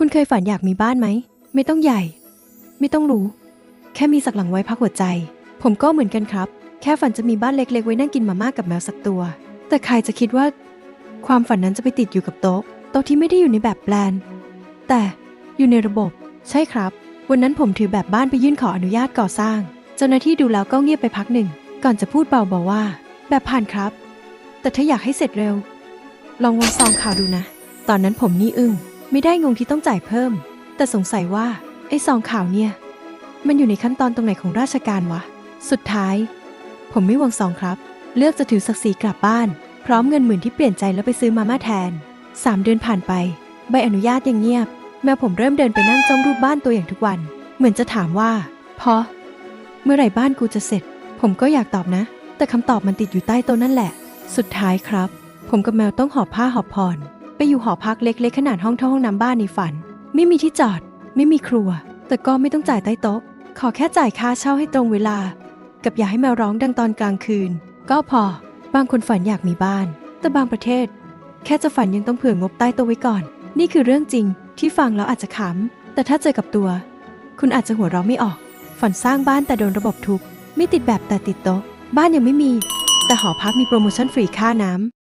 คุณเคยฝันอยากมีบ้านไหม ไม่ต้องใหญ่ ไม่ต้องรูแค่มีสักหลังไว้พักหัวใจ ผมก็เหมือนกันครับ แค่ฝันจะมีบ้านเล็กๆ ไว้นั่งกินมาม่ากับแมวสักตัว แต่ใครจะคิดว่า ความฝันนั้นจะไปติดอยู่กับโต๊ะ โต๊ะที่ไม่ได้อยู่ในแบบแปลน แต่อยู่ในระบบ ใช่ครับ วันนั้นผมถือแบบบ้านไปยื่นขออนุญาตก่อสร้าง เจ้าหน้าที่ดูแล้วก็เงียบไปพักหนึ่ง ก่อนจะพูดเบาๆว่า แบบผ่านครับ แต่ถ้าอยากให้เสร็จเร็ว ลองวางซองข่าวดูนะ ตอนนั้นผมนี่อึ้ง ไม่ได้งงที่ต้องจ่ายเพิ่ม แต่สงสัยว่าไอ้ซองข่าวเนี่ย มันอยู่ในขั้นตอนตรงไหนของราชการวะ สุดท้าย ผมไม่วางซองครับ เลือกจะถือศักดิ์ศรีกลับบ้าน พร้อมเงินหมื่นที่เปลี่ยนใจแล้วไปซื้อมาม่าแทนสามเดือนผ่านไป ใบอนุญาตยังเงียบ แมวผมเริ่มเดินไปนั่งจ้องรูปบ้านตัวอย่างทุกวัน เหมือนจะถามว่าพอเมื่อไหร่บ้านกูจะเสร็จ ผมก็อยากตอบนะ แต่คำตอบมันติดอยู่ใต้โต๊ะนั่นแหละ สุดท้ายครับ ผมกับแมวต้องหอบผ้าหอบผ่อน ไปอยู่หอพักเล็กๆขนาดห้องเท่าห้องน้ำบ้านในฝัน ไม่มีที่จอด ไม่มีครัว แต่ก็ไม่ต้องจ่ายใต้โต๊ะ ขอแค่จ่ายค่าเช่าให้ตรงเวลา กับอย่าให้แมวร้องดังตอนกลางคืน ก็พอ บางคนฝันอยากมีบ้าน แต่บางประเทศ แค่จะฝันยังต้องเผื่องบใต้โต๊ะไว้ก่อน นี่คือเรื่องจริงที่ฟังแล้วอาจจะขำแต่ถ้าเจอกับตัว คุณอาจจะหัวเราะไม่ออก ฝันสร้างบ้านแต่โดนระบบทุบไม่ติดแบบแต่ติดโต๊ะ บ้านยังไม่มี แต่หอพักมีโปรโมชั่นฟรีค่าน้ำ